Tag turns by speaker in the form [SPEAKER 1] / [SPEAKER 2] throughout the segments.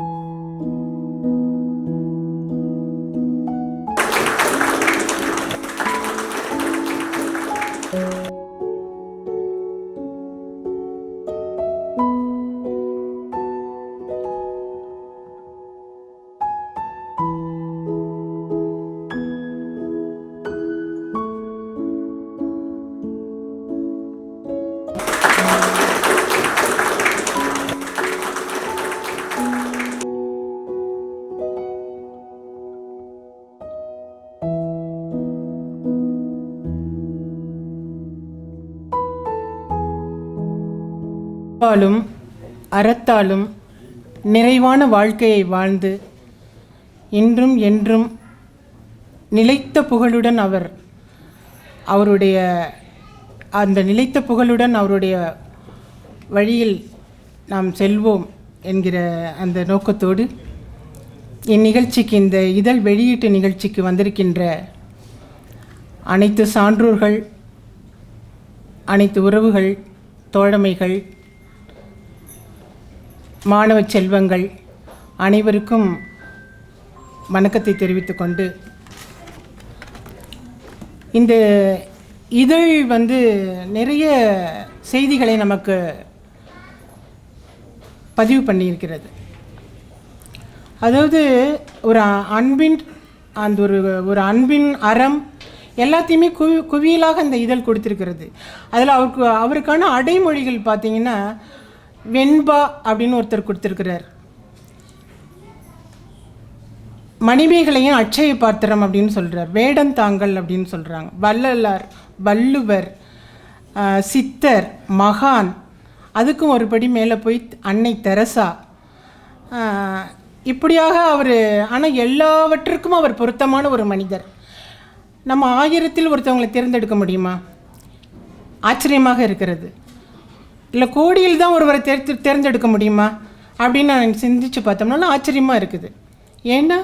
[SPEAKER 1] Thank you. அன்பாலும் அறத்தாலும் நிறைவான வாழ்க்கையை வாழ்ந்து இன்றும் என்றும் நிலைத்த புகழுடன் அவர் அவருடைய அந்த நிலைத்த புகழுடன் அவருடைய வழியில் நாம் செல்வோம் என்கிற அந்த நோக்கத்தோடு இந்நிகழ்ச்சிக்கு இந்த இதழ் வெளியீட்டு நிகழ்ச்சிக்கு வந்திருக்கின்ற அனைத்து சான்றோர்கள் அனைத்து உறவுகள் தோழமைகள் மாணவ செல்வங்கள் அனைவருக்கும் வணக்கத்தை தெரிவித்துக்கொண்டு இந்த இதழ் வந்து நிறைய செய்திகளை நமக்கு பதிவு பண்ணியிருக்கிறது. அதாவது ஒரு அன்பின் அந்த ஒரு ஒரு அன்பின் அறம் எல்லாத்தையுமே குவி குவியலாக அந்த இதழ் கொடுத்துருக்கிறது. அதில் அவருக்கு அவருக்கான அடைமொழிகள் பார்த்தீங்கன்னா வெண்பா அப்படின்னு ஒருத்தர் கொடுத்துருக்கிறார். மணிமேகலையும் அட்சய பாத்திரம் அப்படின்னு சொல்கிறார் வேடந்தாங்கல் அப்படின்னு சொல்கிறாங்க வள்ளலார் வள்ளுவர் சித்தர் மகான் அதுக்கும் ஒருபடி மேலே போய் அன்னை தெரசா. இப்படியாக அவர் ஆனால் எல்லாவற்றிற்கும் அவர் பொருத்தமான ஒரு மனிதர். நம்ம ஆயிரத்தில் ஒருத்தவங்களை தேர்ந்தெடுக்க முடியுமா? ஆச்சரியமாக இருக்கிறது. இல்லை கோடியில் தான் ஒருவரை தேர்த்து தேர்ந்தெடுக்க முடியுமா? அப்படின்னு நான் சிந்திச்சு பார்த்தோம்னா ஆச்சரியமாக இருக்குது. ஏன்னா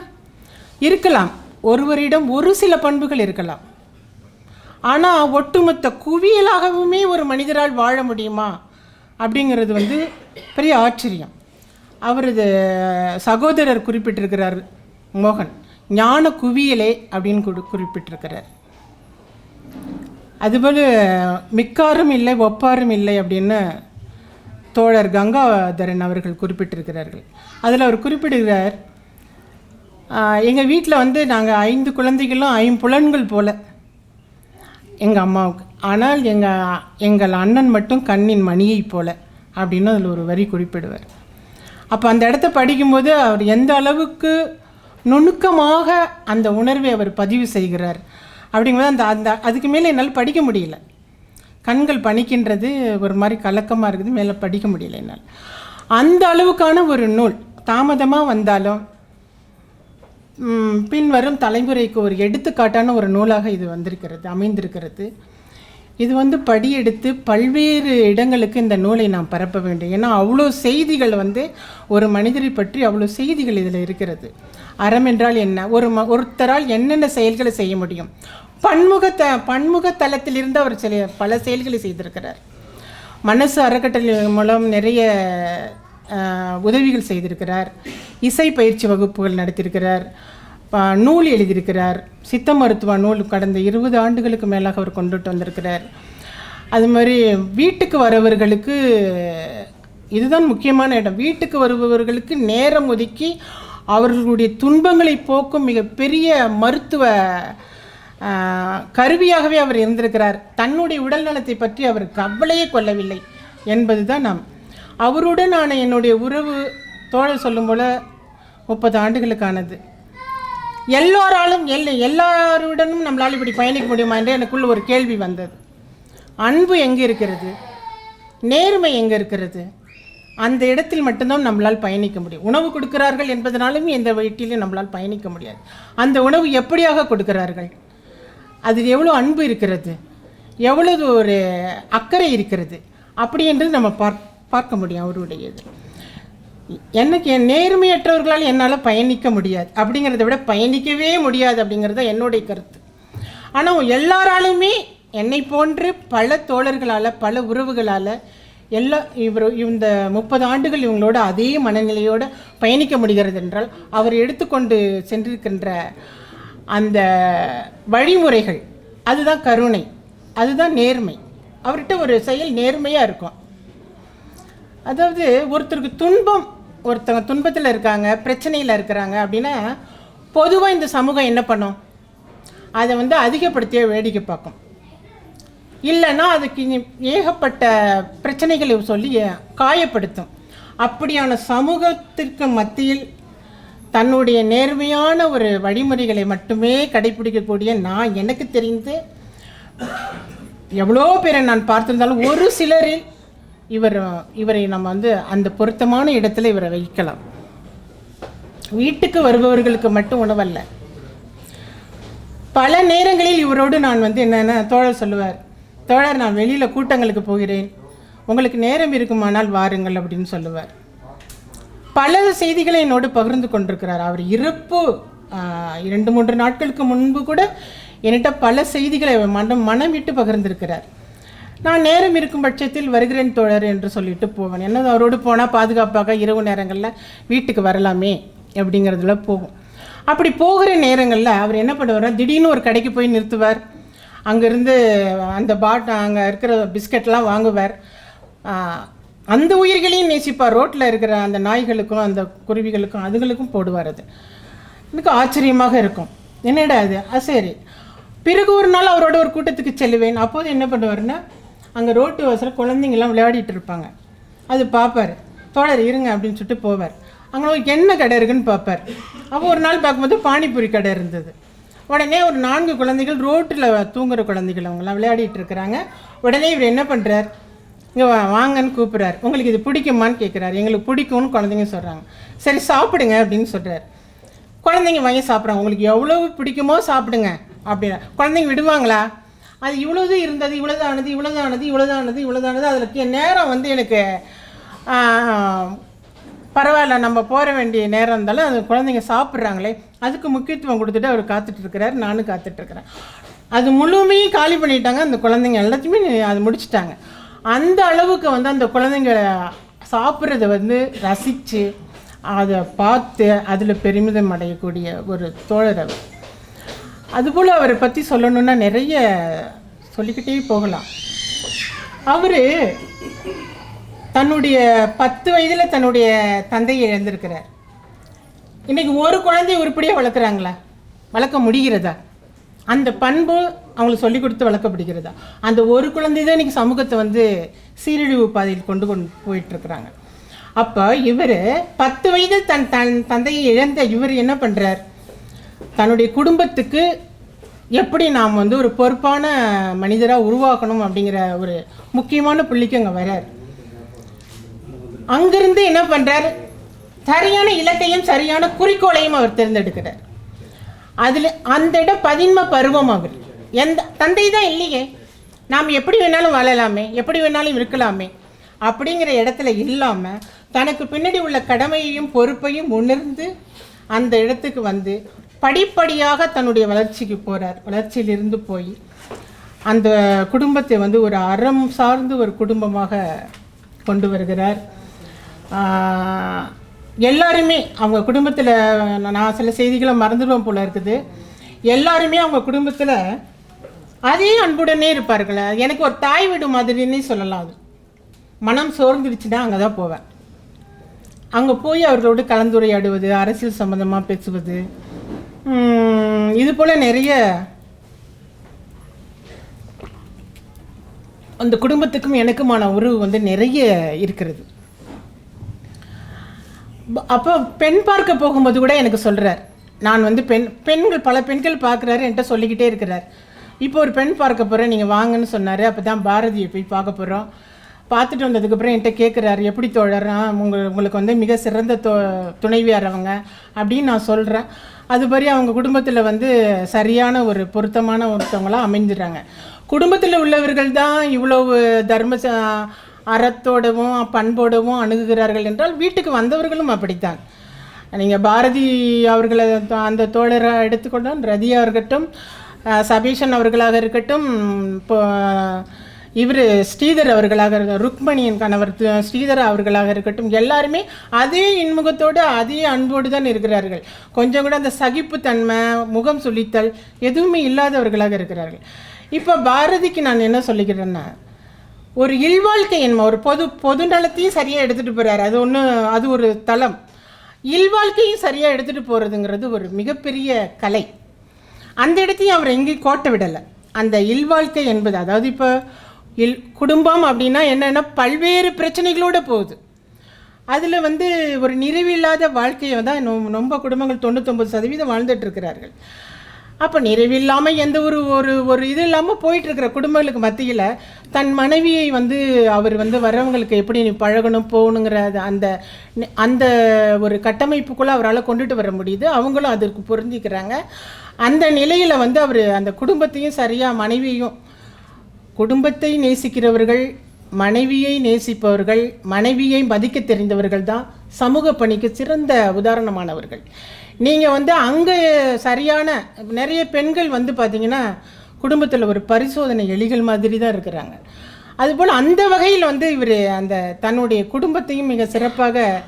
[SPEAKER 1] இருக்கலாம். ஒருவரிடம் ஒரு சில பண்புகள் இருக்கலாம். ஆனால் ஒட்டுமொத்த குவியலாகவுமே ஒரு மனிதரால் வாழ முடியுமா? அப்படிங்கிறது வந்து பெரிய ஆச்சரியம். அவரது சகோதரர் குறிப்பிட்டிருக்கிறார் மோகன். ஞான குவியலே அப்படின்னு குறிப்பிட்டிருக்கிறார். அதுபோல் மிக்காரும் இல்லை ஒப்பாரும் இல்லை அப்படின்னு தோழர் கங்காதரன் அவர்கள் குறிப்பிட்டிருக்கிறார்கள். அதில் அவர் குறிப்பிடுகிறார் எங்கள் வீட்டில் வந்து நாங்கள் ஐந்து குழந்தைகளும் ஐம்புலன்கள் போல எங்கள் அம்மாவுக்கு. ஆனால் எங்கள் எங்கள் அண்ணன் மட்டும் கண்ணின் மணியைப் போல அப்படின்னு அதில் ஒரு வரி குறிப்பிடுவார். அப்போ அந்த இடத்த படிக்கும்போது அவர் எந்த அளவுக்கு நுணுக்கமாக அந்த உணர்வை அவர் பதிவு செய்கிறார். அப்படிங்கும்போது அந்த அந்த அதுக்கு மேலே என்னால் படிக்க முடியல. கண்கள் பணிக்கின்றது ஒரு மாதிரி கலக்கமாக இருக்குது மேலே படிக்க முடியல என்னால். அந்த அளவுக்கான ஒரு நூல் தாமதமாக வந்தாலும் பின்வரும் தலைமுறைக்கு ஒரு எடுத்துக்காட்டான ஒரு நூலாக இது வந்திருக்கிறது அமைந்திருக்கிறது. இது வந்து படியெடுத்து பல்வேறு இடங்களுக்கு இந்த நூலை நாம் பரப்ப வேண்டும். ஏன்னா அவ்வளோ செய்திகள் வந்து ஒரு மனிதரை பற்றி அவ்வளோ செய்திகள் இதில் இருக்கிறது. அறம் என்றால் என்ன? ஒரு ம ஒருத்தரால் என்னென்ன செயல்களை செய்ய முடியும்? பன்முக த பன்முக தளத்திலிருந்து அவர் சில பல செயல்களை செய்திருக்கிறார். மனசு அறக்கட்டளை மூலம் நிறைய உதவிகள் செய்திருக்கிறார். இசை பயிற்சி வகுப்புகள் நடத்தியிருக்கிறார். நூல் எழுதியிருக்கிறார். சித்த மருத்துவ நூல் கடந்த இருபது ஆண்டுகளுக்கு மேலாக அவர் கொண்டுட்டு வந்திருக்கிறார். அது மாதிரி வீட்டுக்கு வரவர்களுக்கு இதுதான் முக்கியமான இடம். வீட்டுக்கு வருபவர்களுக்கு நேரம் ஒதுக்கி அவர்களுடைய துன்பங்களை போக்கும் மிகப்பெரிய மருத்துவ கருவியாகவே அவர் இருந்திருக்கிறார். தன்னுடைய உடல் நலத்தை பற்றி அவர் கவலையே கொள்ளவில்லை என்பது தான் நாம். அவருடனான என்னுடைய உறவு தோழர் சொல்லும் போல முப்பது ஆண்டுகளுக்கானது. எல்லோராலும் எல்லை எல்லாருடனும் நம்மளால் இப்படி பயணிக்க முடியுமா என்று எனக்குள்ள ஒரு கேள்வி வந்தது. அன்பு எங்கே இருக்கிறது? நேர்மை எங்கே இருக்கிறது? அந்த இடத்தில் மட்டும்தான் நம்மளால் பயணிக்க முடியும். உணவு கொடுக்கிறார்கள் என்பதனாலும் எந்த வீட்டிலும் நம்மளால் பயணிக்க முடியாது. அந்த உணவு எப்படியாக கொடுக்கிறார்கள்? அதில் எவ்வளோ அன்பு இருக்கிறது? எவ்வளவு ஒரு அக்கறை இருக்கிறது? அப்படி என்று நம்ம பார் பார்க்க முடியும் அவருடையது. எனக்கு என் நேர்மையற்றவர்களால் என்னால் பயணிக்க முடியாது. அப்படிங்கிறத விட பயணிக்கவே முடியாது அப்படிங்கிறது தான் என்னுடைய கருத்து. ஆனால் எல்லாராலுமே என்னை போன்று பல தோழர்களால் பல உறவுகளால் எல்லா இவர் இந்த முப்பது ஆண்டுகள் இவங்களோட அதே மனநிலையோடு பயணிக்க முடிகிறது என்றால் அவர் எடுத்துக்கொண்டு சென்றிருக்கின்ற அந்த வழிமுறைகள். அதுதான் கருணை. அதுதான் நேர்மை. அவர்கிட்ட ஒரு செயல் நேர்மையாக இருக்கும். அதாவது ஒருத்தருக்கு துன்பம் ஒருத்தவங்க துன்பத்தில் இருக்காங்க பிரச்சனையில் இருக்கிறாங்க அப்படின்னா பொதுவாக இந்த சமூகம் என்ன பண்ணும்? அதை வந்து அதிகப்படுத்திய வேடிக்கை பார்க்கும். இல்லைன்னா அதுக்கு ஏகப்பட்ட பிரச்சனைகளை சொல்லி காயப்படுத்தும். அப்படியான சமூகத்திற்கு மத்தியில் தன்னுடைய நேர்மையான ஒரு வழிமுறைகளை மட்டுமே கடைபிடிக்கக்கூடிய நான் எனக்கு தெரிந்து எவ்வளோ பேரை நான் பார்த்திருந்தாலும் ஒரு சிலரில் இவர் இவரை நம்ம வந்து அந்த பொருத்தமான இடத்துல இவரை வைக்கலாம். வீட்டுக்கு வருபவர்களுக்கு மட்டும் உணவல்ல. பல நேரங்களில் இவரோடு நான் வந்து என்னென்ன தோழர் சொல்லுவார் தோழர் நான் வெளியில் கூட்டங்களுக்கு போகிறேன். உங்களுக்கு நேரம் இருக்குமானால் வாருங்கள் அப்படின்னு சொல்லுவார். பல செய்திகளை என்னோடு பகிர்ந்து கொண்டிருக்கிறார். அவர் இறப்பு இரண்டு மூன்று நாட்களுக்கு முன்பு கூட என்கிட்ட பல செய்திகளை மனம் மனம் விட்டு பகிர்ந்திருக்கிறார். நான் நேரம் இருக்கும் பட்சத்தில் வருகிறேன் தோழர் என்று சொல்லிட்டு போவேன். என்ன அவரோடு போனால் பாதுகாப்பாக இரவு நேரங்களில் வீட்டுக்கு வரலாமே அப்படிங்கிறதுல போகும். அப்படி போகிற நேரங்களில் அவர் என்ன பண்ணுவார் திடீர்னு ஒரு கடைக்கு போய் நிறுத்துவார். அங்கேருந்து அந்த பாட் அங்கே இருக்கிற பிஸ்கட்லாம் வாங்குவார். அந்த உயிர்களையும் நேசிப்பார். ரோட்டில் இருக்கிற அந்த நாய்களுக்கும் அந்த குருவிகளுக்கும் அதுகளுக்கும் போடுவார் அது. எனக்கு ஆச்சரியமாக இருக்கும். என்னடா அது ஆ சரி. பிறகு ஒரு நாள் அவரோட ஒரு கூட்டத்துக்கு செல்லுவேன். அப்போது என்ன பண்ணுவாருன்னா அங்கே ரோட்டு வாசல் குழந்தைங்கள்லாம் விளையாடிட்டு இருப்பாங்க. அது பார்ப்பார் தோழர் இருங்க அப்படின்னு சொல்லிட்டு போவார். அங்கே ஒரு என்ன கடை இருக்குன்னு பார்ப்பார் அப்போ ஒரு நாள் பார்க்கும்போது பானிபூரி கடை இருந்தது. உடனே ஒரு நான்கு குழந்தைகள் ரோட்டில் தூங்குற குழந்தைகள் அவங்களாம் விளையாடிட்டு இருக்கிறாங்க. உடனே இவர் என்ன பண்ணுறார் இங்கே வா வாங்கன்னு கூப்பிட்றாரு. உங்களுக்கு இது பிடிக்குமான்னு கேட்குறாரு எங்களுக்கு பிடிக்கும்னு குழந்தைங்க சொல்கிறாங்க சரி சாப்பிடுங்க அப்படின்னு சொல்கிறார் குழந்தைங்க வாங்கி சாப்பிட்றாங்க. உங்களுக்கு எவ்வளோ பிடிக்குமோ சாப்பிடுங்க அப்படின்னா. குழந்தைங்க விடுவாங்களா? அது இவ்வளோது இருந்தது இவ்வளோதானது இவ்வளோதானது இவ்வளோதானது இவ்வளோதானது அதில் நேரம் வந்து எனக்கு பரவாயில்ல. நம்ம போகிற வேண்டிய நேரம் இருந்தாலும் அது குழந்தைங்க சாப்பிட்றாங்களே. அதுக்கு முக்கியத்துவம் கொடுத்துட்டு அவர் காத்துட்ருக்கிறார் நானும் காத்துட்ருக்கிறேன் அது முழுமையும் காலி பண்ணிட்டாங்க. அந்த குழந்தைங்க எல்லாத்தையுமே அது முடிச்சிட்டாங்க. அந்த அளவுக்கு வந்து அந்த குழந்தைங்க சாப்பிட்றத வந்து ரசித்து அதை பார்த்து அதில் பெருமிதம் அடையக்கூடிய ஒரு தோழர் அவர். அதுபோல் அவரை பற்றி சொல்லணுன்னா நிறைய சொல்லிக்கிட்டே போகலாம். அவர் தன்னுடைய பத்து வயதில் தன்னுடைய தந்தையை இழந்திருக்கிறார். இன்னைக்கு ஒரு குழந்தைய உருப்படியாக வளர்க்குறாங்களா? வளர்க்க முடிகிறதா? அந்த பண்பு அவங்களுக்கு சொல்லி கொடுத்து வளர்க்கப்படுகிறதா? அந்த ஒரு குழந்தை தான் இன்னைக்கு சமூகத்தை வந்து சீரழிவு பாதையில் கொண்டு கொண்டு போயிட்டுருக்குறாங்க. அப்போ இவர் பத்து வயதில் தன் தன் தந்தையை இழந்த இவர் என்ன பண்ணுறார் தன்னுடைய குடும்பத்துக்கு எப்படி நாம் வந்து ஒரு பொறுப்பான மனிதராக உருவாக்கணும் அப்படிங்கிற ஒரு முக்கியமான புள்ளிக்கு அங்கே வரார் அங்கிருந்து என்ன பண்ணுறார் சரியான இலக்கையும் சரியான குறிக்கோளையும் அவர் தேர்ந்தெடுக்கிறார். அதில் அந்த இடம் பதின்ம பருவம் அவர் எந்த தந்தை தான் இல்லையே. நாம் எப்படி வேணாலும் வாழலாமே எப்படி வேணாலும் இருக்கலாமே அப்படிங்கிற இடத்துல இல்லாமல் தனக்கு பின்னாடி உள்ள கடமையையும் பொறுப்பையும் உணர்ந்து அந்த இடத்துக்கு வந்து படிப்படியாக தன்னுடைய வளர்ச்சிக்கு போகிறார் வளர்ச்சியிலிருந்து போய் அந்த குடும்பத்தை வந்து ஒரு அறம் சார்ந்து ஒரு குடும்பமாக கொண்டு வருகிறார். எல்லாருமே அவங்க குடும்பத்தில் நான் சில செய்திகளை மறந்துடுவேன் போல இருக்குது. எல்லாருமே அவங்க குடும்பத்தில் அதே அன்புடனே இருப்பார்கள். எனக்கு ஒரு தாய் வீடு மாதிரின்னே சொல்லலாம் அது. மனம் சோர்ந்துடுச்சுன்னா அங்கே தான் போவேன். அங்கே போய் அவர்களோடு கலந்துரையாடுவது அரசியல் சம்மந்தமாக பேசுவது இது போல் நிறைய அந்த குடும்பத்துக்கும் எனக்குமான உறவு வந்து நிறைய இருக்கிறது. அப்போ பெண் பார்க்க போகும்போது கூட எனக்கு சொல்கிறார் நான் வந்து பெண் பெண்கள் பல பெண்கள் பார்க்குறாரு என்கிட்ட சொல்லிக்கிட்டே இருக்கிறார். இப்போ ஒரு பெண் பார்க்க போகிறேன் நீங்கள் வாங்கன்னு சொன்னார் அப்போ தான் பாரதியை போய் பார்க்க போகிறோம் பார்த்துட்டு வந்ததுக்கப்புறம் என்கிட்ட கேட்குறாரு எப்படி தொழறான் உங்க உங்களுக்கு வந்து மிக சிறந்த தோ துணைவியார் அவங்க அப்படின்னு நான் சொல்கிறேன் அதுபடி அவங்க குடும்பத்தில் வந்து சரியான ஒரு பொருத்தமான ஒருத்தவங்களாம் அமைஞ்சிடுறாங்க. குடும்பத்தில் உள்ளவர்கள் தான் இவ்வளவு தர்ம அறத்தோடவும் பண்போடவும் அணுகுகிறார்கள் என்றால் வீட்டுக்கு வந்தவர்களும் அப்படித்தான். நீங்கள் பாரதி அவர்களை அந்த தோழரை எடுத்துக்கொண்டால் ரதியா இருக்கட்டும் சபீஷன் அவர்களாக இருக்கட்டும் இப்போ இவர் ஸ்ரீதர் அவர்களாக இருக்க ருக்மணியின் கணவர் ஸ்ரீதர் அவர்களாக இருக்கட்டும் எல்லாருமே அதே இன்முகத்தோடு அதே அன்போடு தான் இருக்கிறார்கள். கொஞ்சம் கூட அந்த சகிப்புத்தன்மை முகம் சொல்லித்தல் எதுவுமே இல்லாதவர்களாக இருக்கிறார்கள். இப்போ பாரதிக்கு நான் என்ன சொல்லிக்கிறேன்னா ஒரு இல்வாழ்க்கை என்ன ஒரு பொது பொது நலத்தையும் சரியாக எடுத்துகிட்டு போகிறாரு அது ஒன்று அது ஒரு தளம். இல்வாழ்க்கையும் சரியாக எடுத்துகிட்டு போகிறதுங்கிறது ஒரு மிகப்பெரிய கலை. அந்த இடத்தையும் அவர் எங்கேயும் கோட்டை விடலை. அந்த இல்வாழ்க்கை என்பது அதாவது இப்போ இல் குடும்பம் அப்படின்னா என்னென்னா பல்வேறு பிரச்சனைகளோடு போகுது. அதில் வந்து ஒரு நிறைவில்லாத வாழ்க்கையை தான் ரொம்ப குடும்பங்கள் தொண்ணூத்தொம்பது சதவீதம் வாழ்ந்துட்டு இருக்கிறார்கள். அப்போ நிறைவில்லாமல் எந்த ஒரு ஒரு ஒரு இது இல்லாமல் போயிட்டுருக்கிற குடும்பங்களுக்கு மத்தியில் தன் மனைவியை வந்து அவர் வந்து வரவங்களுக்கு எப்படி நீ பழகணும் போகணுங்கிற அந்த அந்த ஒரு கட்டமைப்புக்குள்ளே அவரால் கொண்டுட்டு வர முடியுது. அவங்களும் அதற்கு பொருந்திக்கிறாங்க. அந்த நிலையில் வந்து அவர் அந்த குடும்பத்தையும் சரியாக மனைவியும் குடும்பத்தை நேசிக்கிறவர்கள் மனைவியை நேசிப்பவர்கள் மனைவியை மதிக்க தெரிந்தவர்கள் தான் சமூக பணிக்கு சிறந்த உதாரணமானவர்கள். நீங்கள் வந்து அங்கே சரியான நிறைய பெண்கள் வந்து பார்த்தீங்கன்னா குடும்பத்தில் ஒரு பரிசோதனை எலிகள் மாதிரி தான் இருக்கிறாங்க. அதுபோல் அந்த வகையில் வந்து இவர் அந்த தன்னுடைய குடும்பத்தையும் மிக சிறப்பாக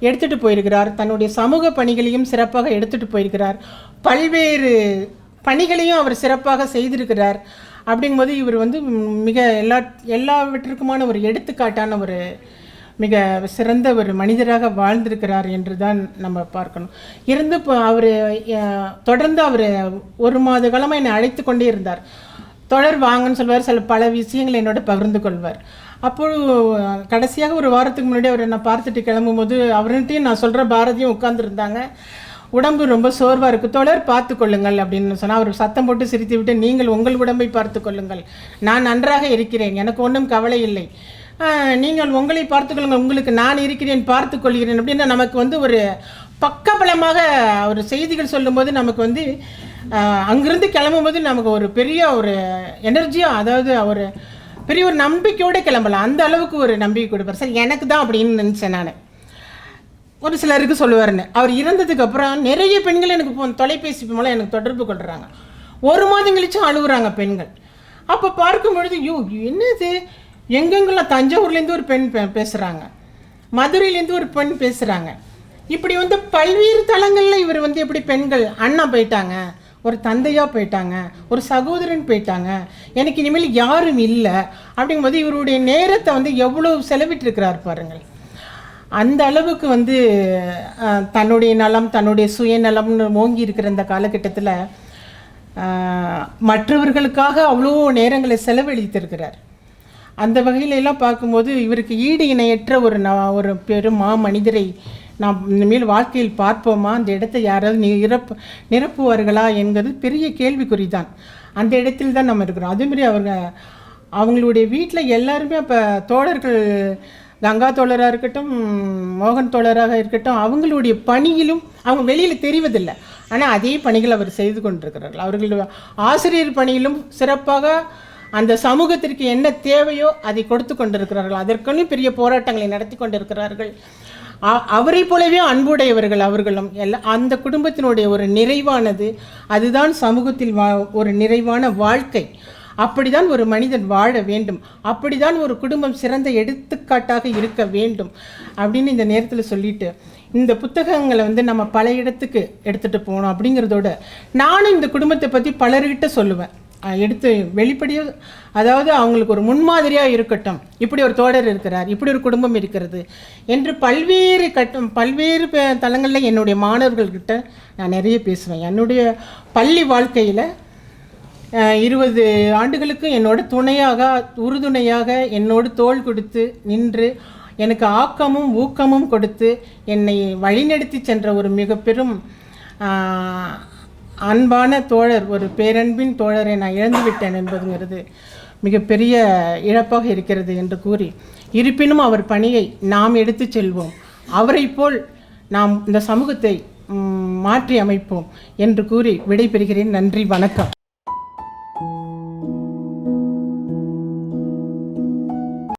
[SPEAKER 1] எடுத்துகிட்டு போயிருக்கிறார். தன்னுடைய சமூக பணிகளையும் சிறப்பாக எடுத்துகிட்டு போயிருக்கிறார். பல்வேறு பணிகளையும் அவர் சிறப்பாக செய்திருக்கிறார். அப்படிங்கும்போது இவர் வந்து மிக எல்லா எல்லாவற்றிற்குமான ஒரு எடுத்துக்காட்டான ஒரு மிக சிறந்த ஒரு மனிதராக வாழ்ந்திருக்கிறார் என்று தான் நம்ம பார்க்கணும். இருந்து இப்போ அவர் தொடர்ந்து அவர் ஒரு மாத காலமாக என்னை அழைத்து கொண்டே இருந்தார். தொடர் வாங்கன்னு சொல்வார் சில பல விஷயங்களை என்னோட பகிர்ந்து கொள்வார். அப்போது கடைசியாக ஒரு வாரத்துக்கு முன்னாடி அவரை நான் பார்த்துட்டு கிளம்பும்போது அவர்கிட்டையும் நான் சொல்கிற பாரதியும் உட்காந்துருந்தாங்க உடம்பு ரொம்ப சோர்வாக இருக்குது தொடர் பார்த்து கொள்ளுங்கள் அப்படின்னு சொன்னால் அவர் சத்தம் போட்டு சிரித்து விட்டு நீங்கள் உங்கள் உடம்பை பார்த்து கொள்ளுங்கள். நான் நன்றாக இருக்கிறேன் எனக்கு ஒன்றும் கவலை இல்லை. நீங்கள் உங்களை பார்த்துக்கொள்ளுங்கள் உங்களுக்கு நான் இருக்கிறேன் பார்த்துக்கொள்கிறேன் அப்படின்னு நமக்கு வந்து ஒரு பக்கபலமாக ஒரு செய்திகள் சொல்லும்போது நமக்கு வந்து ஆஹ், அங்கிருந்து கிளம்பும்போது நமக்கு ஒரு பெரிய ஒரு எனர்ஜியாக அதாவது ஒரு பெரிய ஒரு நம்பிக்கையோடு கிளம்பலாம். அந்த அளவுக்கு ஒரு நம்பிக்கை கொடுப்பார். சார் எனக்கு தான் அப்படின்னு நினச்சேன் நான். ஒரு சிலருக்கு சொல்லுவார்னு அவர் இறந்ததுக்கு அப்புறம் நிறைய பெண்கள் எனக்கு இப்போ தொலைபேசி மூலம் எனக்கு தொடர்பு கொள்கிறாங்க ஒரு மாதம் கழிச்சும் அழுகுறாங்க பெண்கள். அப்போ பார்க்கும் பொழுது யோ என்னது? எங்கெங்கெல்லாம் தஞ்சாவூர்லேருந்து ஒரு பெண் பே பேசுகிறாங்க மதுரையிலேருந்து ஒரு பெண் பேசுகிறாங்க இப்படி வந்து பல்வேறு தளங்களில் இவர் வந்து எப்படி பெண்கள் அண்ணா போயிட்டாங்க ஒரு தந்தையாக போயிட்டாங்க ஒரு சகோதரன் போயிட்டாங்க எனக்கு இனிமேல் யாரும் இல்லை அப்படிங்கும்போது இவருடைய நேரத்தை வந்து எவ்வளோ செலவிட்டிருக்கிறார் பாருங்கள். அந்த அளவுக்கு வந்து தன்னுடைய நலம் தன்னுடைய சுயநலம்னு ஓங்கி இருக்கிற இந்த காலகட்டத்தில் மற்றவர்களுக்காக அவ்வளோ நேரங்களை செலவழித்திருக்கிறார். அந்த வகையில எல்லாம் பார்க்கும்போது இவருக்கு ஈடு இணையற்ற ஒரு ந ஒரு பெரும் மா மனிதரை நாம் இனிமேல் வாழ்க்கையில் பார்ப்போமா? அந்த இடத்தை யாராவது நிரப்பு நிரப்புவார்களா என்கிறது பெரிய கேள்விக்குறி தான் அந்த இடத்தில் தான் நம்ம இருக்கிறோம். அதேமாதிரி அவங்க அவங்களுடைய வீட்டில் எல்லாருமே அப்போ தோழர்கள் கங்கா தோழராக இருக்கட்டும் மோகன் தோழராக இருக்கட்டும் அவங்களுடைய பணியிலும் அவங்க வெளியில் தெரிவதில்லை. ஆனால் அதே பணிகள் அவர் செய்து கொண்டிருக்கிறார்கள். அவர்கள் ஆசிரியர் பணியிலும் சிறப்பாக அந்த சமூகத்திற்கு என்ன தேவையோ அதை கொடுத்து கொண்டிருக்கிறார்கள். அதற்குன்னு பெரிய போராட்டங்களை நடத்தி கொண்டிருக்கிறார்கள். அ- அவரைப் போலவே அன்புடையவர்கள் அவர்களும். எல்லா அந்த குடும்பத்தினுடைய ஒரு நிறைவானது அதுதான் சமூகத்தில் வா ஒரு நிறைவான வாழ்க்கை. அப்படிதான் ஒரு மனிதன் வாழ வேண்டும். அப்படிதான் ஒரு குடும்பம் சிறந்த எடுத்துக்காட்டாக இருக்க வேண்டும். அப்படின்னு இந்த நேரத்தில் சொல்லிட்டு இந்த புத்தகங்களை வந்து நம்ம பல இடத்துக்கு எடுத்துகிட்டு போகணும் அப்படிங்கிறதோட நானும் இந்த குடும்பத்தை பற்றி பலர்கிட்ட சொல்லுவேன். எடுத்து வெளிப்படையாக அதாவது அவங்களுக்கு ஒரு முன்மாதிரியாக இருக்கட்டும். இப்படி ஒரு தோடர் இருக்கிறார் இப்படி ஒரு குடும்பம் இருக்கிறது என்று பல்வேறு கட்டம் பல்வேறு தளங்களில் என்னுடைய மாணவர்கள்கிட்ட நான் நிறைய பேசுவேன். என்னுடைய பள்ளி வாழ்க்கையில் இருபது ஆண்டுகளுக்கு என்னோட துணையாக உறுதுணையாக என்னோடு தோள் கொடுத்து நின்று எனக்கு ஆக்கமும் ஊக்கமும் கொடுத்து என்னை வழிநடத்தி சென்ற ஒரு மிக பெரும் அன்பான தோழர் ஒரு பேரன்பின் தோழரை நான் இழந்துவிட்டேன் என்பதுங்கிறது மிகப்பெரிய இழப்பாக இருக்கிறது என்று கூறி இருப்பினும் அவர் பணியை நாம் எடுத்துச் செல்வோம். அவரைப் போல் நாம் இந்த சமூகத்தை மாற்றி அமைப்போம் என்று கூறி விடைபெறுகிறேன். நன்றி வணக்கம்.